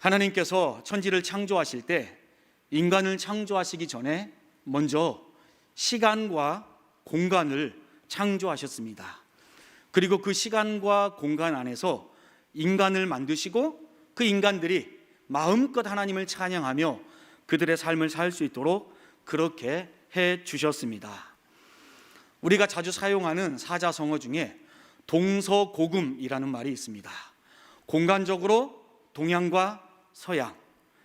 하나님께서 천지를 창조하실 때 인간을 창조하시기 전에 먼저 시간과 공간을 창조하셨습니다. 그리고 그 시간과 공간 안에서 인간을 만드시고 그 인간들이 마음껏 하나님을 찬양하며 그들의 삶을 살 수 있도록 그렇게 해 주셨습니다. 우리가 자주 사용하는 사자성어 중에 동서고금이라는 말이 있습니다. 공간적으로 동양과 서양,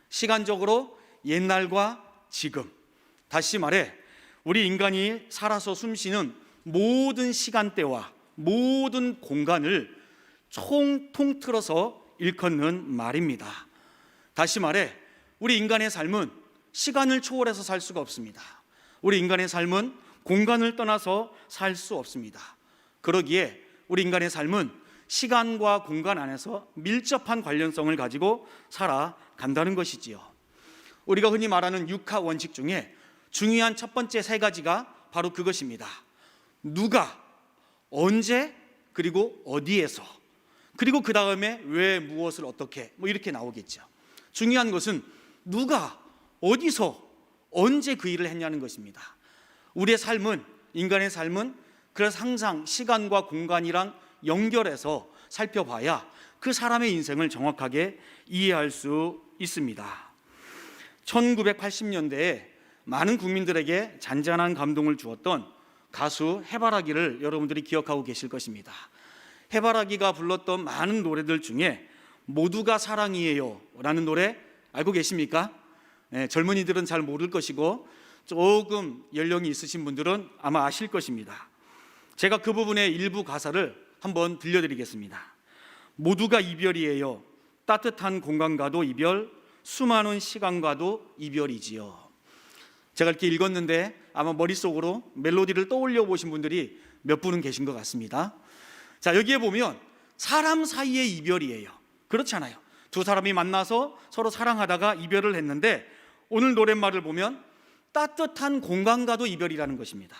시간적으로 옛날과 지금. 다시 말해 우리 인간이 살아서 숨 쉬는 모든 시간대와 모든 공간을 총 통틀어서 일컫는 말입니다. 다시 말해 우리 인간의 삶은 시간을 초월해서 살 수가 없습니다. 우리 인간의 삶은 공간을 떠나서 살 수 없습니다. 그러기에 우리 인간의 삶은 시간과 공간 안에서 밀접한 관련성을 가지고 살아간다는 것이지요. 우리가 흔히 말하는 육하 원칙 중에 중요한 첫 번째 세 가지가 바로 그것입니다. 누가, 언제, 그리고 어디에서, 그리고 그 다음에 왜, 무엇을 어떻게, 뭐 이렇게 나오겠죠. 중요한 것은 누가, 어디서, 언제 그 일을 했냐는 것입니다. 우리의 삶은, 인간의 삶은 그래서 항상 시간과 공간이랑 연결해서 살펴봐야 그 사람의 인생을 정확하게 이해할 수 있습니다. 1980년대에 많은 국민들에게 잔잔한 감동을 주었던 가수 해바라기를 여러분들이 기억하고 계실 것입니다. 해바라기가 불렀던 많은 노래들 중에 모두가 사랑이에요 라는 노래 알고 계십니까? 네, 젊은이들은 잘 모를 것이고 조금 연령이 있으신 분들은 아마 아실 것입니다. 제가 그 부분의 일부 가사를 한번 들려드리겠습니다. 모두가 이별이에요. 따뜻한 공간과도 이별, 수많은 시간과도 이별이지요. 제가 이렇게 읽었는데 아마 머릿속으로 멜로디를 떠올려 보신 분들이 몇 분은 계신 것 같습니다. 자, 여기에 보면 사람 사이의 이별이에요. 그렇잖아요. 두 사람이 만나서 서로 사랑하다가 이별을 했는데 오늘 노랫말을 보면 따뜻한 공간과도 이별이라는 것입니다.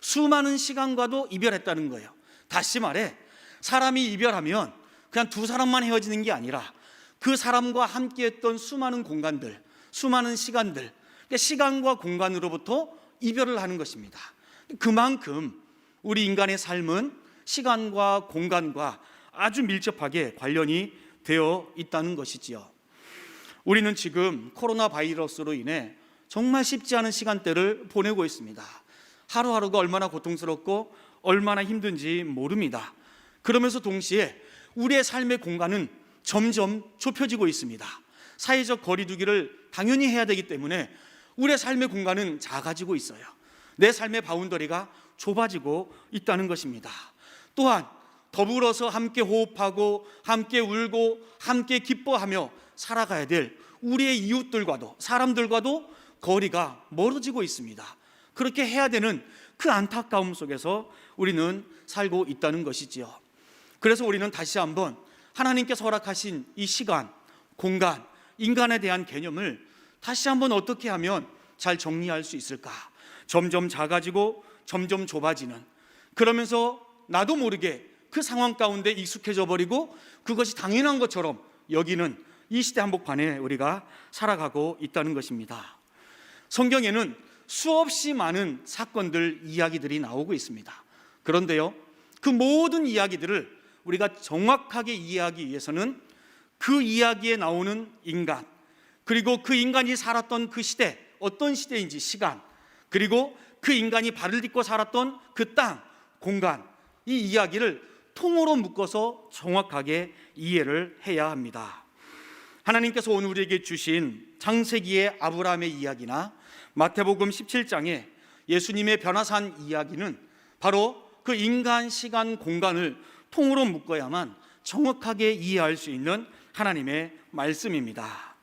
수많은 시간과도 이별했다는 거예요. 다시 말해 사람이 이별하면 그냥 두 사람만 헤어지는 게 아니라 그 사람과 함께 했던 수많은 공간들, 수많은 시간들, 그러니까 시간과 공간으로부터 이별을 하는 것입니다. 그만큼 우리 인간의 삶은 시간과 공간과 아주 밀접하게 관련이 되어 있다는 것이지요. 우리는 지금 코로나 바이러스로 인해 정말 쉽지 않은 시간대를 보내고 있습니다. 하루하루가 얼마나 고통스럽고 얼마나 힘든지 모릅니다. 그러면서 동시에 우리의 삶의 공간은 점점 좁혀지고 있습니다. 사회적 거리두기를 당연히 해야 되기 때문에 우리의 삶의 공간은 작아지고 있어요. 내 삶의 바운더리가 좁아지고 있다는 것입니다. 또한 더불어서 함께 호흡하고 함께 울고 함께 기뻐하며 살아가야 될 우리의 이웃들과도 사람들과도 거리가 멀어지고 있습니다. 그렇게 해야 되는 그 안타까움 속에서 우리는 살고 있다는 것이지요. 그래서 우리는 다시 한번 하나님께서 허락하신 이 시간, 공간, 인간에 대한 개념을 다시 한번 어떻게 하면 잘 정리할 수 있을까? 점점 작아지고 점점 좁아지는 그러면서 나도 모르게 그 상황 가운데 익숙해져 버리고 그것이 당연한 것처럼 여기는 이 시대 한복판에 우리가 살아가고 있다는 것입니다. 성경에는 수없이 많은 사건들, 이야기들이 나오고 있습니다. 그런데요, 그 모든 이야기들을 우리가 정확하게 이해하기 위해서는 그 이야기에 나오는 인간, 그리고 그 인간이 살았던 그 시대, 어떤 시대인지 시간, 그리고 그 인간이 발을 딛고 살았던 그 땅, 공간, 이 이야기를 통으로 묶어서 정확하게 이해를 해야 합니다. 하나님께서 오늘 우리에게 주신 창세기의 아브라함의 이야기나 마태복음 17장에 예수님의 변화산 이야기는 바로 그 인간, 시간, 공간을 통으로 묶어야만 정확하게 이해할 수 있는 하나님의 말씀입니다.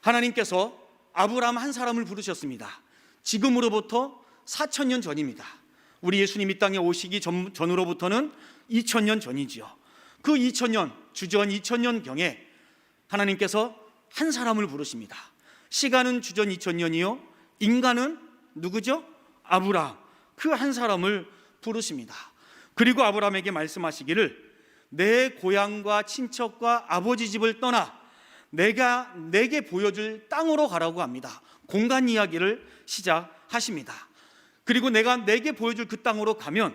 하나님께서 아브라함 한 사람을 부르셨습니다. 지금으로부터 4천 년 전입니다. 우리 예수님 이 땅에 오시기 전, 전으로부터는 2천 년 전이지요. 그 2천 년, 주전 2천 년 경에 하나님께서 한 사람을 부르십니다. 시간은 주전 2천 년이요. 인간은 누구죠? 아브라함. 그 한 사람을 부르십니다. 그리고 아브라함에게 말씀하시기를 내 고향과 친척과 아버지 집을 떠나 내가 내게 보여줄 땅으로 가라고 합니다. 공간 이야기를 시작하십니다. 그리고 내가 내게 보여줄 그 땅으로 가면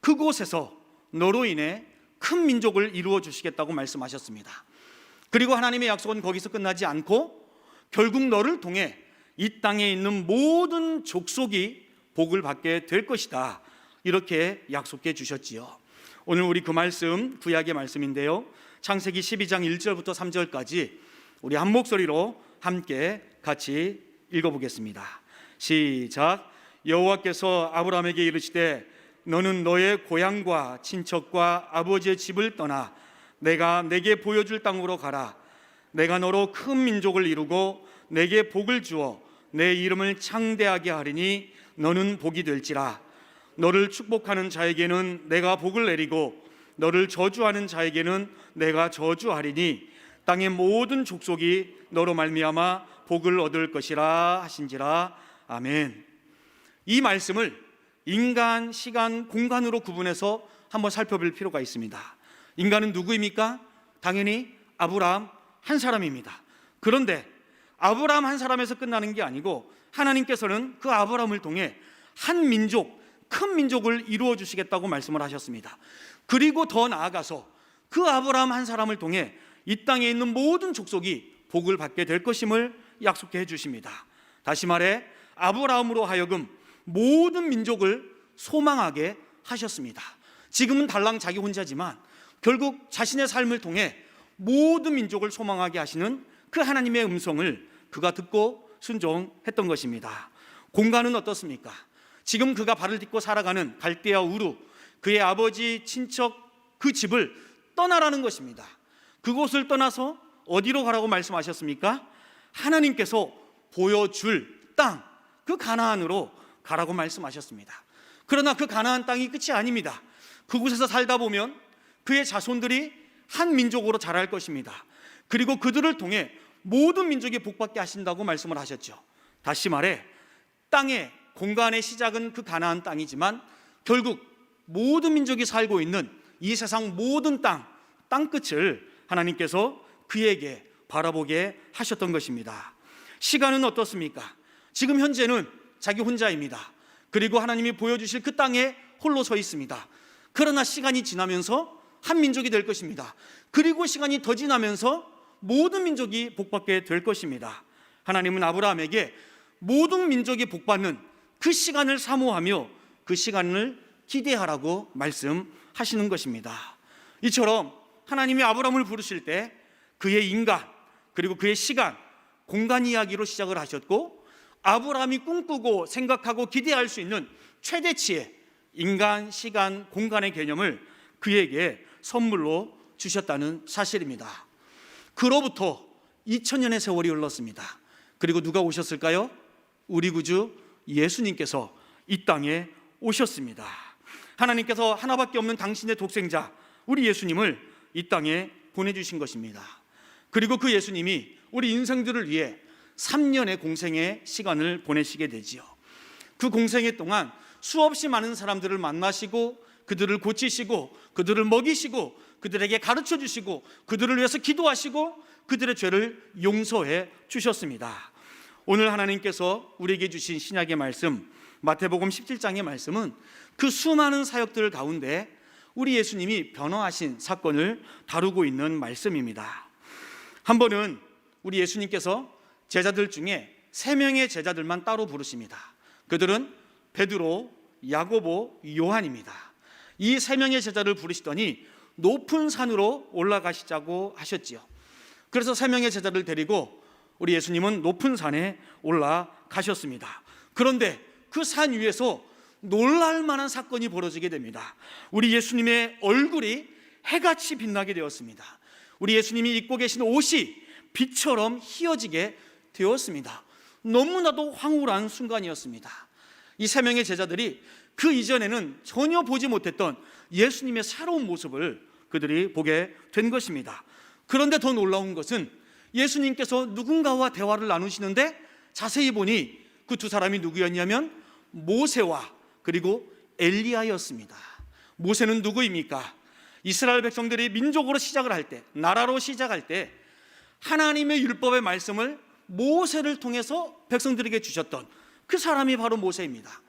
그곳에서 너로 인해 큰 민족을 이루어 주시겠다고 말씀하셨습니다. 그리고 하나님의 약속은 거기서 끝나지 않고 결국 너를 통해 이 땅에 있는 모든 족속이 복을 받게 될 것이다. 이렇게 약속해 주셨지요. 오늘 우리 그 말씀 구약의 말씀인데요. 창세기 12장 1절부터 3절까지 우리 한 목소리로 함께 같이 읽어 보겠습니다. 시작. 여호와께서 아브라함에게 이르시되 너는 너의 고향과 친척과 아버지의 집을 떠나 내가 내게 보여줄 땅으로 가라. 내가 너로 큰 민족을 이루고 내게 복을 주어 내 이름을 창대하게 하리니 너는 복이 될지라. 너를 축복하는 자에게는 내가 복을 내리고 너를 저주하는 자에게는 내가 저주하리니 땅의 모든 족속이 너로 말미암아 복을 얻을 것이라 하신지라. 아멘. 이 말씀을 인간, 시간, 공간으로 구분해서 한번 살펴볼 필요가 있습니다. 인간은 누구입니까? 당연히 아브라함 한 사람입니다. 그런데 아브라함 한 사람에서 끝나는 게 아니고 하나님께서는 그 아브라함을 통해 한 민족, 큰 민족을 이루어 주시겠다고 말씀을 하셨습니다. 그리고 더 나아가서 그 아브라함 한 사람을 통해 이 땅에 있는 모든 족속이 복을 받게 될 것임을 약속해 주십니다. 다시 말해 아브라함으로 하여금 모든 민족을 소망하게 하셨습니다. 지금은 달랑 자기 혼자지만 결국 자신의 삶을 통해 모든 민족을 소망하게 하시는 그 하나님의 음성을 그가 듣고 순종했던 것입니다. 공간은 어떻습니까? 지금 그가 발을 딛고 살아가는 갈대아 우루 그의 아버지 친척 그 집을 떠나라는 것입니다. 그곳을 떠나서 어디로 가라고 말씀하셨습니까? 하나님께서 보여줄 땅, 그 가나안으로 가라고 말씀하셨습니다. 그러나 그 가나안 땅이 끝이 아닙니다. 그곳에서 살다 보면 그의 자손들이 한 민족으로 자랄 것입니다. 그리고 그들을 통해 모든 민족이 복받게 하신다고 말씀을 하셨죠. 다시 말해 땅의 공간의 시작은 그 가나안 땅이지만 결국 모든 민족이 살고 있는 이 세상 모든 땅, 땅 끝을 하나님께서 그에게 바라보게 하셨던 것입니다. 시간은 어떻습니까? 지금 현재는 자기 혼자입니다. 그리고 하나님이 보여주실 그 땅에 홀로 서 있습니다. 그러나 시간이 지나면서 한 민족이 될 것입니다. 그리고 시간이 더 지나면서 모든 민족이 복받게 될 것입니다. 하나님은 아브라함에게 모든 민족이 복받는 그 시간을 사모하며 그 시간을 기대하라고 말씀하시는 것입니다. 이처럼 하나님이 아브라함을 부르실 때 그의 인간 그리고 그의 시간, 공간 이야기로 시작을 하셨고 아브라함이 꿈꾸고 생각하고 기대할 수 있는 최대치의 인간, 시간, 공간의 개념을 그에게 선물로 주셨다는 사실입니다. 그로부터 2000년의 세월이 흘렀습니다. 그리고 누가 오셨을까요? 우리 구주 예수님께서 이 땅에 오셨습니다. 하나님께서 하나밖에 없는 당신의 독생자 우리 예수님을 이 땅에 보내주신 것입니다. 그리고 그 예수님이 우리 인생들을 위해 3년의 공생의 시간을 보내시게 되지요. 그 공생의 동안 수없이 많은 사람들을 만나시고 그들을 고치시고 그들을 먹이시고 그들에게 가르쳐 주시고 그들을 위해서 기도하시고 그들의 죄를 용서해 주셨습니다. 오늘 하나님께서 우리에게 주신 신약의 말씀 마태복음 17장의 말씀은 그 수많은 사역들 가운데 우리 예수님이 변화하신 사건을 다루고 있는 말씀입니다. 한 번은 우리 예수님께서 제자들 중에 세 명의 제자들만 따로 부르십니다. 그들은 베드로, 야고보, 요한입니다. 이 세 명의 제자를 부르시더니 높은 산으로 올라가시자고 하셨지요. 그래서 세 명의 제자를 데리고 우리 예수님은 높은 산에 올라가셨습니다. 그런데 그 산 위에서 놀랄 만한 사건이 벌어지게 됩니다. 우리 예수님의 얼굴이 해같이 빛나게 되었습니다. 우리 예수님이 입고 계신 옷이 빛처럼 희어지게 되었습니다. 너무나도 황홀한 순간이었습니다. 이 세 명의 제자들이 그 이전에는 전혀 보지 못했던 예수님의 새로운 모습을 그들이 보게 된 것입니다. 그런데 더 놀라운 것은 예수님께서 누군가와 대화를 나누시는데 자세히 보니 그 두 사람이 누구였냐면 모세와 그리고 엘리야였습니다. 모세는 누구입니까? 이스라엘 백성들이 민족으로 시작을 할 때, 나라로 시작할 때 하나님의 율법의 말씀을 모세를 통해서 백성들에게 주셨던 그 사람이 바로 모세입니다.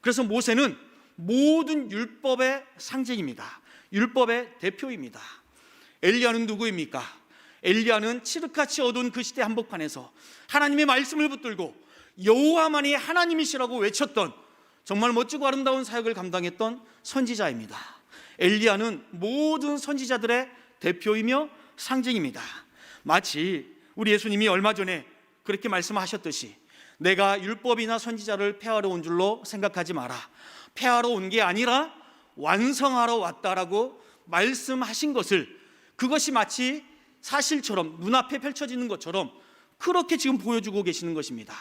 그래서 모세는 모든 율법의 상징입니다. 율법의 대표입니다. 엘리야는 누구입니까? 엘리야는 칠흑같이 어두운 그 시대 한복판에서 하나님의 말씀을 붙들고 여호와만이 하나님이시라고 외쳤던 정말 멋지고 아름다운 사역을 감당했던 선지자입니다. 엘리야는 모든 선지자들의 대표이며 상징입니다. 마치 우리 예수님이 얼마 전에 그렇게 말씀하셨듯이 내가 율법이나 선지자를 폐하러 온 줄로 생각하지 마라. 폐하러 온 게 아니라 완성하러 왔다라고 말씀하신 것을 그것이 마치 사실처럼 눈앞에 펼쳐지는 것처럼 그렇게 지금 보여주고 계시는 것입니다.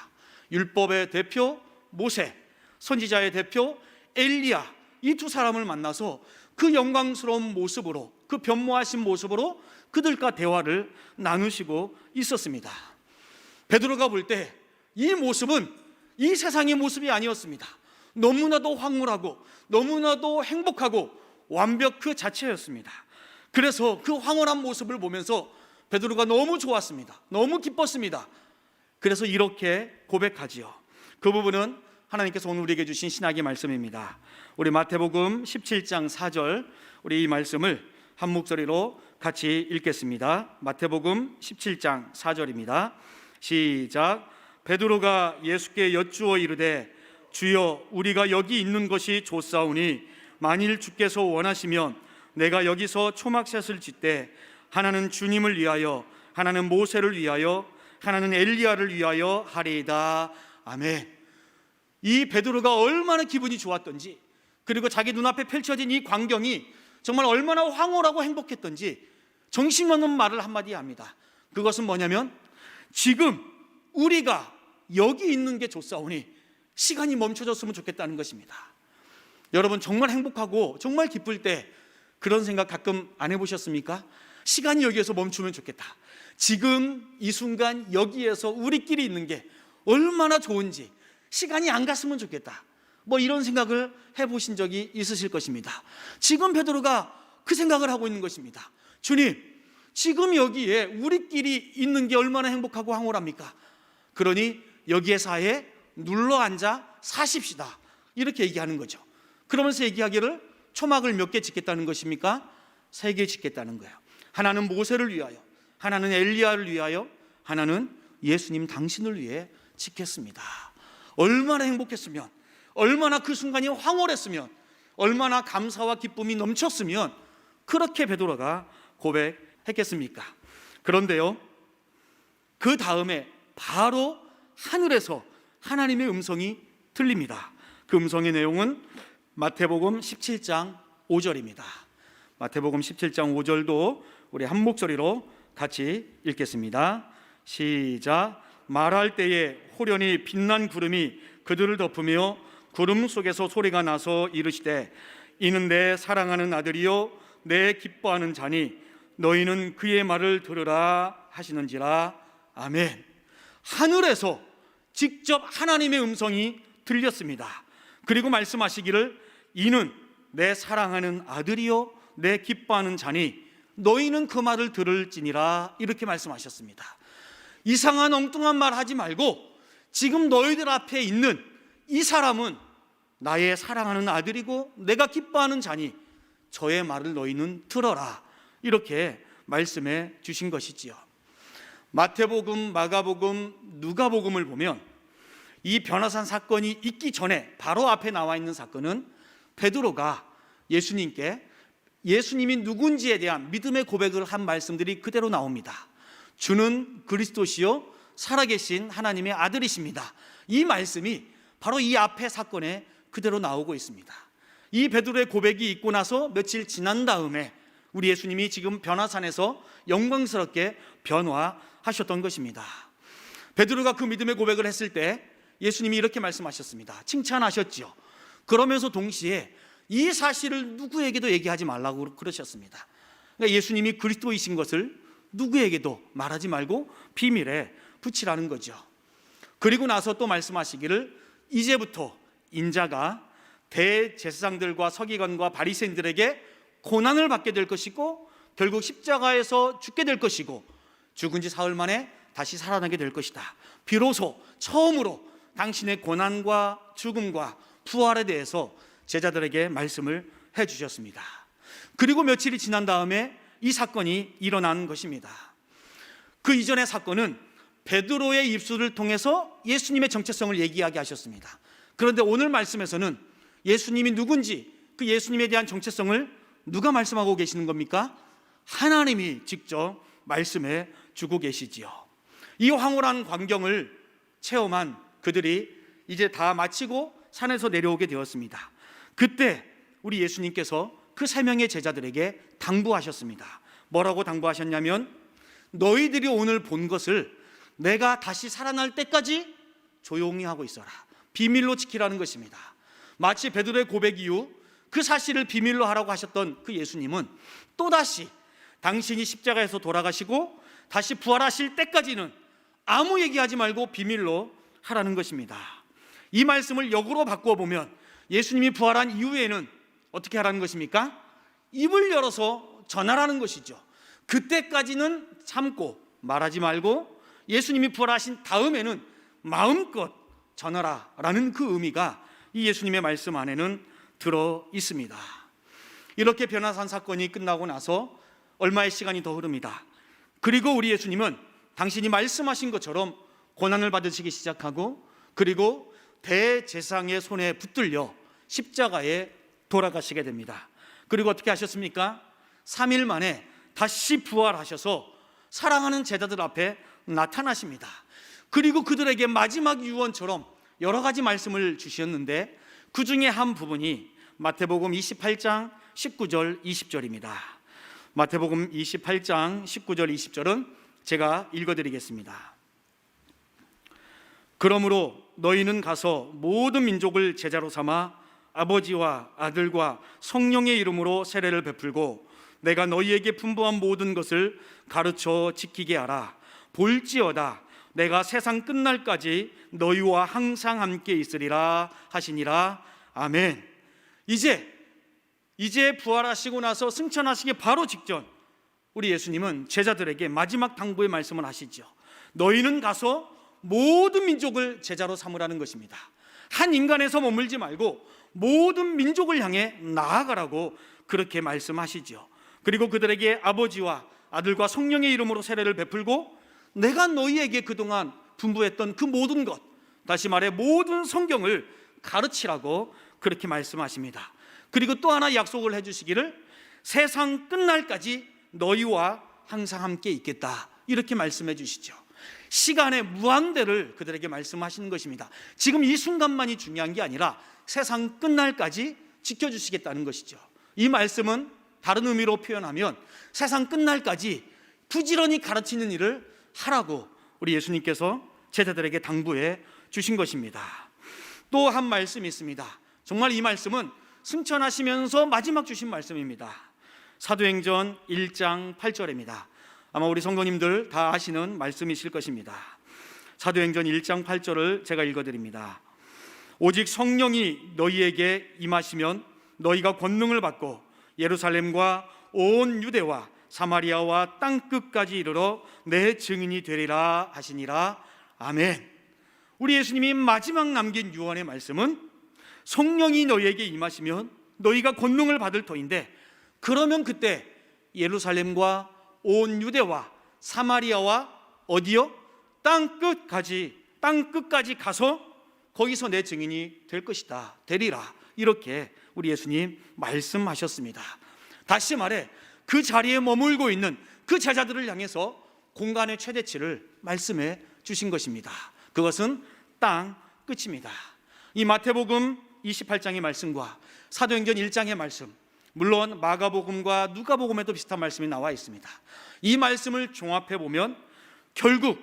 율법의 대표 모세, 선지자의 대표 엘리야 이 두 사람을 만나서 그 영광스러운 모습으로 그 변모하신 모습으로 그들과 대화를 나누시고 있었습니다. 베드로가 볼 때 이 모습은 이 세상의 모습이 아니었습니다. 너무나도 황홀하고 너무나도 행복하고 완벽 그 자체였습니다. 그래서 그 황홀한 모습을 보면서 베드로가 너무 좋았습니다. 너무 기뻤습니다. 그래서 이렇게 고백하지요. 그 부분은 하나님께서 오늘 우리에게 주신 신학의 말씀입니다. 우리 마태복음 17장 4절 우리 이 말씀을 한 목소리로 같이 읽겠습니다. 마태복음 17장 4절입니다. 시작. 베드로가 예수께 여쭈어 이르되 주여 우리가 여기 있는 것이 좋사오니 만일 주께서 원하시면 내가 여기서 초막셋을 짓되 하나는 주님을 위하여 하나는 모세를 위하여 하나는 엘리야를 위하여 하리이다. 아멘. 이 베드로가 얼마나 기분이 좋았던지 그리고 자기 눈앞에 펼쳐진 이 광경이 정말 얼마나 황홀하고 행복했던지 정신없는 말을 한마디 합니다. 그것은 뭐냐면 지금 우리가 여기 있는 게 좋사오니 시간이 멈춰졌으면 좋겠다는 것입니다. 여러분 정말 행복하고 정말 기쁠 때 그런 생각 가끔 안 해보셨습니까? 시간이 여기에서 멈추면 좋겠다. 지금 이 순간 여기에서 우리끼리 있는 게 얼마나 좋은지 시간이 안 갔으면 좋겠다. 뭐 이런 생각을 해보신 적이 있으실 것입니다. 지금 베드로가 그 생각을 하고 있는 것입니다. 주님, 지금 여기에 우리끼리 있는 게 얼마나 행복하고 황홀합니까? 그러니 여기에 사에 눌러 앉아 사십시다. 이렇게 얘기하는 거죠. 그러면서 얘기하기를 초막을 몇 개 짓겠다는 것입니까? 세 개 짓겠다는 거예요. 하나는 모세를 위하여, 하나는 엘리야를 위하여, 하나는 예수님 당신을 위해 짓겠습니다. 얼마나 행복했으면, 얼마나 그 순간이 황홀했으면, 얼마나 감사와 기쁨이 넘쳤으면 그렇게 베드로가 고백했겠습니까? 그런데요. 그 다음에 바로 하늘에서 하나님의 음성이 들립니다. 그 음성의 내용은 마태복음 17장 5절입니다. 마태복음 17장 5절도 우리 한 목소리로 같이 읽겠습니다. 시작. 말할 때에 호련히 빛난 구름이 그들을 덮으며 구름 속에서 소리가 나서 이르시되 이는 내 사랑하는 아들이요 내 기뻐하는 자니 너희는 그의 말을 들으라 하시는지라 아멘. 하늘에서 직접 하나님의 음성이 들렸습니다. 그리고 말씀하시기를 이는 내 사랑하는 아들이요 내 기뻐하는 자니 너희는 그 말을 들을지니라 이렇게 말씀하셨습니다. 이상한 엉뚱한 말 하지 말고 지금 너희들 앞에 있는 이 사람은 나의 사랑하는 아들이고 내가 기뻐하는 자니 저의 말을 너희는 들어라 이렇게 말씀해 주신 것이지요. 마태복음, 마가복음, 누가복음을 보면 이 변화산 사건이 있기 전에 바로 앞에 나와 있는 사건은 베드로가 예수님께 예수님이 누군지에 대한 믿음의 고백을 한 말씀들이 그대로 나옵니다. 주는 그리스도시요 살아계신 하나님의 아들이십니다. 이 말씀이 바로 이 앞에 사건에 그대로 나오고 있습니다. 이 베드로의 고백이 있고 나서 며칠 지난 다음에 우리 예수님이 지금 변화산에서 영광스럽게 변화하셨던 것입니다. 베드로가 그 믿음의 고백을 했을 때 예수님이 이렇게 말씀하셨습니다. 칭찬하셨지요. 그러면서 동시에 이 사실을 누구에게도 얘기하지 말라고 그러셨습니다. 그러니까 예수님이 그리스도이신 것을 누구에게도 말하지 말고 비밀에 붙이라는 거죠. 그리고 나서 또 말씀하시기를 이제부터 인자가 대제사장들과 서기관과 바리새인들에게 고난을 받게 될 것이고 결국 십자가에서 죽게 될 것이고 죽은 지 사흘 만에 다시 살아나게 될 것이다. 비로소 처음으로 당신의 고난과 죽음과 부활에 대해서 제자들에게 말씀을 해 주셨습니다. 그리고 며칠이 지난 다음에 이 사건이 일어난 것입니다. 그 이전의 사건은 베드로의 입술을 통해서 예수님의 정체성을 얘기하게 하셨습니다. 그런데 오늘 말씀에서는 예수님이 누군지 그 예수님에 대한 정체성을 누가 말씀하고 계시는 겁니까? 하나님이 직접 말씀해 주고 계시지요. 이 황홀한 광경을 체험한 그들이 이제 다 마치고 산에서 내려오게 되었습니다. 그때 우리 예수님께서 그 세 명의 제자들에게 당부하셨습니다. 뭐라고 당부하셨냐면 너희들이 오늘 본 것을 내가 다시 살아날 때까지 조용히 하고 있어라. 비밀로 지키라는 것입니다. 마치 베드로의 고백 이후 그 사실을 비밀로 하라고 하셨던 그 예수님은 또다시 당신이 십자가에서 돌아가시고 다시 부활하실 때까지는 아무 얘기하지 말고 비밀로 하라는 것입니다. 이 말씀을 역으로 바꾸어 보면 예수님이 부활한 이후에는 어떻게 하라는 것입니까? 입을 열어서 전하라는 것이죠. 그때까지는 참고 말하지 말고 예수님이 부활하신 다음에는 마음껏 전하라라는 그 의미가 이 예수님의 말씀 안에는 들어 있습니다. 이렇게 변화산 사건이 끝나고 나서 얼마의 시간이 더 흐릅니다. 그리고 우리 예수님은 당신이 말씀하신 것처럼 고난을 받으시기 시작하고 그리고 대제상의 손에 붙들려 십자가에 돌아가시게 됩니다. 그리고 어떻게 하셨습니까? 3일 만에 다시 부활하셔서 사랑하는 제자들 앞에 나타나십니다. 그리고 그들에게 마지막 유언처럼 여러 가지 말씀을 주셨는데 그 중에 한 부분이 마태복음 28장 19절 20절입니다. 마태복음 28장 19절 20절은 제가 읽어 드리겠습니다. 그러므로 너희는 가서 모든 민족을 제자로 삼아 아버지와 아들과 성령의 이름으로 세례를 베풀고 내가 너희에게 분부한 모든 것을 가르쳐 지키게 하라. 볼지어다 내가 세상 끝날까지 너희와 항상 함께 있으리라 하시니라. 아멘. 이제 이제 부활하시고 나서 승천하시기 바로 직전 우리 예수님은 제자들에게 마지막 당부의 말씀을 하시죠. 너희는 가서 모든 민족을 제자로 삼으라는 것입니다. 한 인간에서 머물지 말고 모든 민족을 향해 나아가라고 그렇게 말씀하시죠. 그리고 그들에게 아버지와 아들과 성령의 이름으로 세례를 베풀고 내가 너희에게 그동안 분부했던 그 모든 것, 다시 말해 모든 성경을 가르치라고 그렇게 말씀하십니다. 그리고 또 하나 약속을 해주시기를 세상 끝날까지 너희와 항상 함께 있겠다. 이렇게 말씀해 주시죠. 시간의 무한대를 그들에게 말씀하시는 것입니다. 지금 이 순간만이 중요한 게 아니라 세상 끝날까지 지켜주시겠다는 것이죠. 이 말씀은 다른 의미로 표현하면 세상 끝날까지 부지런히 가르치는 일을 하라고 우리 예수님께서 제자들에게 당부해 주신 것입니다. 또 한 말씀이 있습니다. 정말 이 말씀은 승천하시면서 마지막 주신 말씀입니다. 사도행전 1장 8절입니다. 아마 우리 성도님들 다 아시는 말씀이실 것입니다. 사도행전 1장 8절을 제가 읽어 드립니다. 오직 성령이 너희에게 임하시면 너희가 권능을 받고 예루살렘과 온 유대와 사마리아와 땅 끝까지 이르러 내 증인이 되리라 하시니라. 아멘. 우리 예수님이 마지막 남긴 유언의 말씀은 성령이 너희에게 임하시면 너희가 권능을 받을 터인데 그러면 그때 예루살렘과 온 유대와 사마리아와 어디요? 땅 끝까지 땅 끝까지 가서 거기서 내 증인이 될 것이다. 되리라. 이렇게 우리 예수님 말씀하셨습니다. 다시 말해 그 자리에 머물고 있는 그 제자들을 향해서 공간의 최대치를 말씀해 주신 것입니다. 그것은 땅 끝입니다. 이 마태복음 28장의 말씀과 사도행전 1장의 말씀, 물론 마가복음과 누가복음에도 비슷한 말씀이 나와 있습니다. 이 말씀을 종합해 보면 결국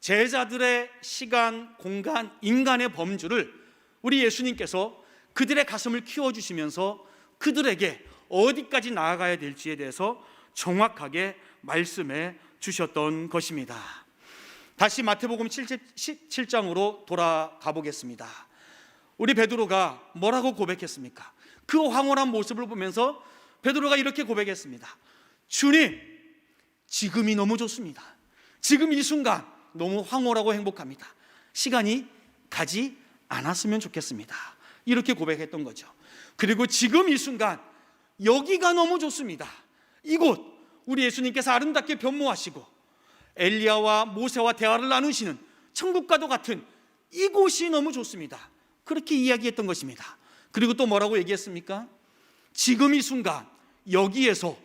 제자들의 시간, 공간, 인간의 범주를 우리 예수님께서 그들의 가슴을 키워 주시면서 그들에게 어디까지 나아가야 될지에 대해서 정확하게 말씀해 주셨던 것입니다. 다시 마태복음 7장으로 돌아가 보겠습니다. 우리 베드로가 뭐라고 고백했습니까? 그 황홀한 모습을 보면서 베드로가 이렇게 고백했습니다. 주님, 지금이 너무 좋습니다. 지금 이 순간 너무 황홀하고 행복합니다. 시간이 가지 않았으면 좋겠습니다. 이렇게 고백했던 거죠. 그리고 지금 이 순간 여기가 너무 좋습니다. 이곳 우리 예수님께서 아름답게 변모하시고 엘리야와 모세와 대화를 나누시는 천국과도 같은 이곳이 너무 좋습니다. 그렇게 이야기했던 것입니다. 그리고 또 뭐라고 얘기했습니까? 지금 이 순간 여기에서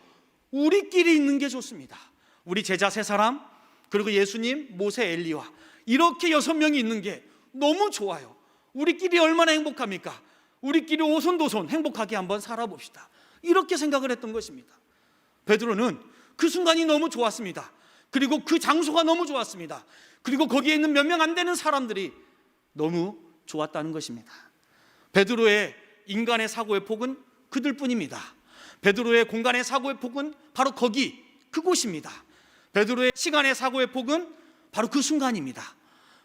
우리끼리 있는 게 좋습니다. 우리 제자 세 사람 그리고 예수님, 모세, 엘리와 이렇게 여섯 명이 있는 게 너무 좋아요. 우리끼리 얼마나 행복합니까? 우리끼리 오손도손 행복하게 한번 살아봅시다. 이렇게 생각을 했던 것입니다. 베드로는 그 순간이 너무 좋았습니다. 그리고 그 장소가 너무 좋았습니다. 그리고 거기에 있는 몇 명 안 되는 사람들이 너무 좋았다는 것입니다. 베드로의 인간의 사고의 폭은 그들뿐입니다. 베드로의 공간의 사고의 폭은 바로 거기 그곳입니다. 베드로의 시간의 사고의 폭은 바로 그 순간입니다.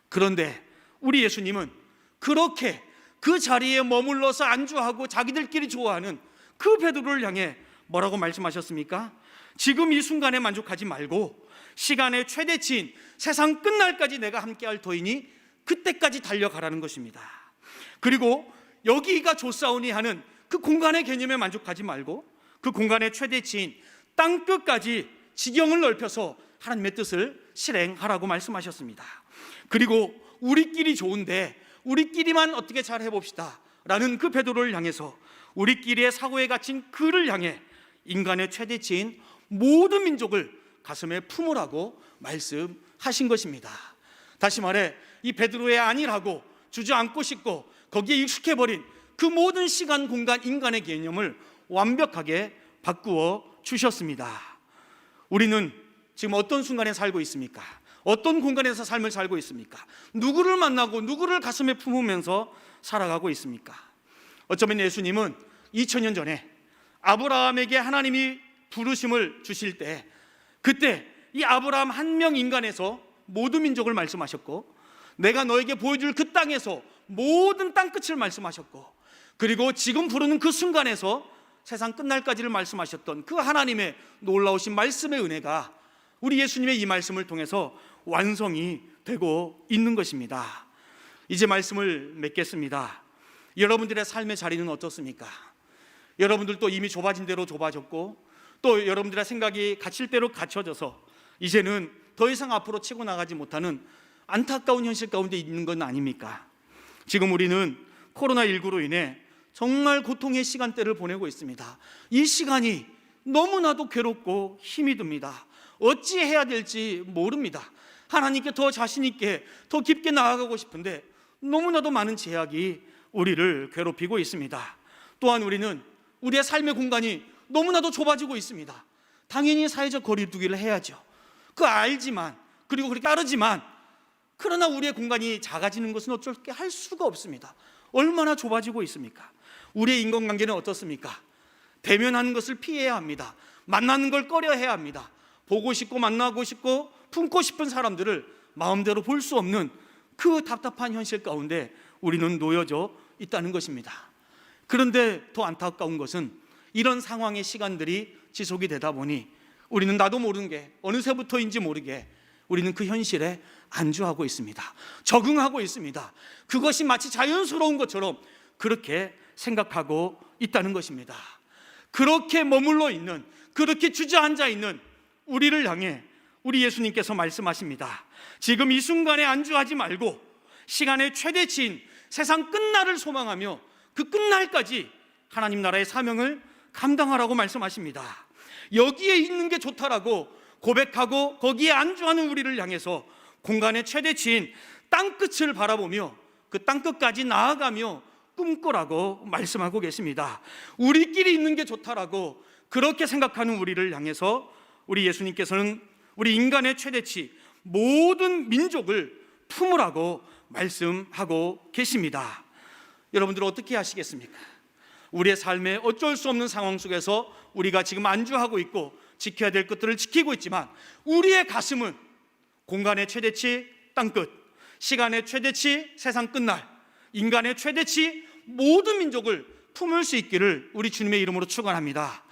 그런데 우리 예수님은 그렇게 그 자리에 머물러서 안주하고 자기들끼리 좋아하는 그 베드로를 향해 뭐라고 말씀하셨습니까? 지금 이 순간에 만족하지 말고 시간의 최대치인 세상 끝날까지 내가 함께할 터이니 그때까지 달려가라는 것입니다. 그리고 여기가 좋사오니 하는 그 공간의 개념에 만족하지 말고 그 공간의 최대치인 땅 끝까지 지경을 넓혀서 하나님의 뜻을 실행하라고 말씀하셨습니다. 그리고 우리끼리 좋은데 우리끼리만 어떻게 잘 해봅시다. 라는 그 베드로를 향해서 우리끼리의 사고에 갇힌 그를 향해 인간의 최대치인 모든 민족을 가슴에 품으라고 말씀하신 것입니다. 다시 말해 이 베드로의 아니라고 주저앉고 싶고 거기에 익숙해버린 그 모든 시간, 공간, 인간의 개념을 완벽하게 바꾸어 주셨습니다. 우리는 지금 어떤 순간에 살고 있습니까? 어떤 공간에서 삶을 살고 있습니까? 누구를 만나고 누구를 가슴에 품으면서 살아가고 있습니까? 어쩌면 예수님은 2000년 전에 아브라함에게 하나님이 부르심을 주실 때 그때 이 아브라함 한 명 인간에서 모든 민족을 말씀하셨고 내가 너에게 보여줄 그 땅에서 모든 땅 끝을 말씀하셨고 그리고 지금 부르는 그 순간에서 세상 끝날까지를 말씀하셨던 그 하나님의 놀라우신 말씀의 은혜가 우리 예수님의 이 말씀을 통해서 완성이 되고 있는 것입니다. 이제 말씀을 맺겠습니다. 여러분들의 삶의 자리는 어떻습니까? 여러분들도 이미 좁아진 대로 좁아졌고 또 여러분들의 생각이 갇힐 대로 갇혀져서 이제는 더 이상 앞으로 치고 나가지 못하는 안타까운 현실 가운데 있는 건 아닙니까? 지금 우리는 코로나19로 인해 정말 고통의 시간대를 보내고 있습니다. 이 시간이 너무나도 괴롭고 힘이 듭니다. 어찌 해야 될지 모릅니다. 하나님께 더 자신 있게 더 깊게 나아가고 싶은데 너무나도 많은 제약이 우리를 괴롭히고 있습니다. 또한 우리는 우리의 삶의 공간이 너무나도 좁아지고 있습니다. 당연히 사회적 거리두기를 해야죠. 그 알지만 그리고 그렇게 따르지만 그러나 우리의 공간이 작아지는 것은 어쩔 게 할 수가 없습니다. 얼마나 좁아지고 있습니까? 우리의 인간관계는 어떻습니까? 대면하는 것을 피해야 합니다. 만나는 걸 꺼려 해야 합니다. 보고 싶고 만나고 싶고 품고 싶은 사람들을 마음대로 볼 수 없는 그 답답한 현실 가운데 우리는 놓여져 있다는 것입니다. 그런데 더 안타까운 것은 이런 상황의 시간들이 지속이 되다 보니 우리는 나도 모르는 게 어느새부터인지 모르게 우리는 그 현실에 안주하고 있습니다. 적응하고 있습니다. 그것이 마치 자연스러운 것처럼 그렇게 생각하고 있다는 것입니다. 그렇게 머물러 있는, 그렇게 주저앉아 있는 우리를 향해 우리 예수님께서 말씀하십니다. 지금 이 순간에 안주하지 말고 시간의 최대치인 세상 끝날을 소망하며 그 끝날까지 하나님 나라의 사명을 감당하라고 말씀하십니다. 여기에 있는 게 좋다라고 고백하고 거기에 안주하는 우리를 향해서 공간의 최대치인 땅끝을 바라보며 그 땅끝까지 나아가며 꿈꾸라고 말씀하고 계십니다. 우리끼리 있는 게 좋다라고 그렇게 생각하는 우리를 향해서 우리 예수님께서는 우리 인간의 최대치 모든 민족을 품으라고 말씀하고 계십니다. 여러분들 어떻게 하시겠습니까? 우리의 삶에 어쩔 수 없는 상황 속에서 우리가 지금 안주하고 있고 지켜야 될 것들을 지키고 있지만 우리의 가슴은 공간의 최대치 땅끝, 시간의 최대치 세상 끝날, 인간의 최대치 모든 민족을 품을 수 있기를 우리 주님의 이름으로 축원합니다.